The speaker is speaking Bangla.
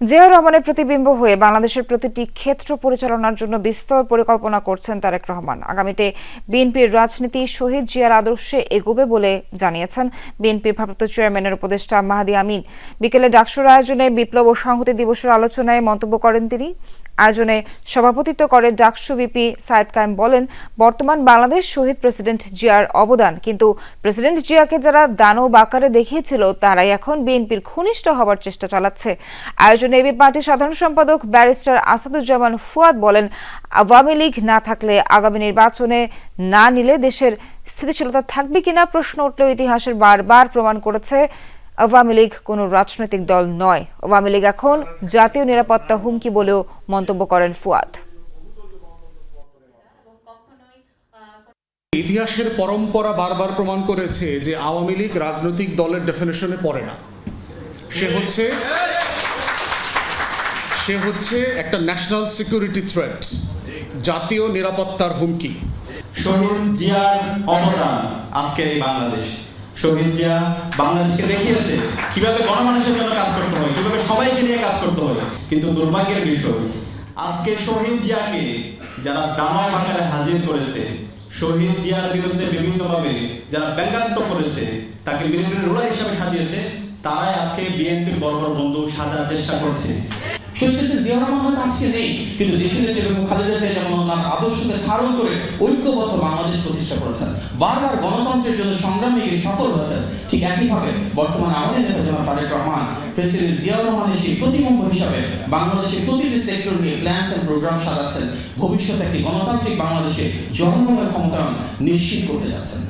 জিয়াউর রহমানের প্রতিবিম্ব হয়ে বাংলাদেশের প্রতিটি ক্ষেত্র পরিচালনার জন্য বিস্তর পরিকল্পনা করছেন তারেক রহমান। আগামীতে বিএনপির রাজনীতি শহীদ জিয়ার আদর্শে এগোবে বলে জানিয়েছেন বিএনপির ভারপ্রাপ্ত চেয়ারম্যানের উপদেষ্টা মাহাদি আমিন। বিকেলে ডাকসুর আয়োজনে বিপ্লব ও সংহতি দিবসের আলোচনায় মন্তব্য করেন তিনি। আয়োজনে সভাপতিত্ব করে ডাকসু বিপি সায়েদ কায়েম বলেন, বর্তমান বাংলাদেশ শহীদ প্রেসিডেন্ট জিয়ার অবদান, কিন্তু প্রেসিডেন্ট জিয়াকে যারা দানব আকারে দেখিয়েছিল, তারাই এখন বিএনপির ঘনিষ্ঠ হবার চেষ্টা চালাচ্ছে। আয়োজনে এবি পার্টির সাধারণ সম্পাদক ব্যারিস্টার আসাদুজ্জামান ফুয়াদ বলেন, আওয়ামী লীগ না থাকলে আগামী নির্বাচনে না নিলে দেশের স্থিতিশীলতা থাকবে কিনা প্রশ্ন উঠলেও ইতিহাসের বারবার প্রমাণ করেছে আওয়ামী লীগ কোনো রাজনৈতিক দল নয়। আওয়ামী লীগ এখন জাতীয় নিরাপত্তা হুমকি বলেও মন্তব্য করেন ফুয়াদ। ইতিহাসের পরম্পরা বারবার প্রমাণ করেছে যে আওয়ামী লীগ রাজনৈতিক দলের ডেফিনেশনে পড়ে না। সে হচ্ছে সে হচ্ছে একটা ন্যাশনাল সিকিউরিটি থ্রেট জাতীয় নিরাপত্তার হুমকি। শহীদ জিয়ার অবদান আজকের এই বাংলাদেশ। শহীদ জিয়া বাংলাদেশকে দেখিয়েছে, কীভাবে গণমানুষের জন্য কাজ করতে হয়, কীভাবে সবাইকে নিয়ে কাজ করতে হয়, কিন্তু দুর্ভাগ্যের বিষয়, আজকে শহীদ জিয়াকে যারা দানব আকারে হাজির করেছে শহীদ জিয়ার বিরুদ্ধে বিভিন্নভাবে যারা ব্যঙ্গাত্ম করেছে, তাকে হিসাবে সাজিয়েছে, তারাই আজকে বিএনপির বড় বড় বন্ধু সাজার চেষ্টা করছে। শহীদ জিয়া আজকে নেই, কিন্তু দেশের নেত্রী খালেদা জিয়া যেমন আদর্শকে ধারণ করে ঐক্যবদ্ধ বাংলাদেশ প্রতিষ্ঠা করেছেন, বারবার গণতন্ত্রের জন্য সংগ্রামে সফল হয়েছেন, ঠিক একইভাবে বর্তমানে আমাদের নেতা জনাব তারেক রহমান, প্রেসিডেন্ট জিয়া রহমানের সেই প্রতিবিম্ব হিসাবে বাংলাদেশের প্রতিটি সেক্টর নিয়ে প্ল্যান্স এন্ড প্রোগ্রাম সাজাচ্ছেন, ভবিষ্যতে একটি গণতান্ত্রিক বাংলাদেশে জনগণের ক্ষমতায়ন নিশ্চিত করতে যাচ্ছেন।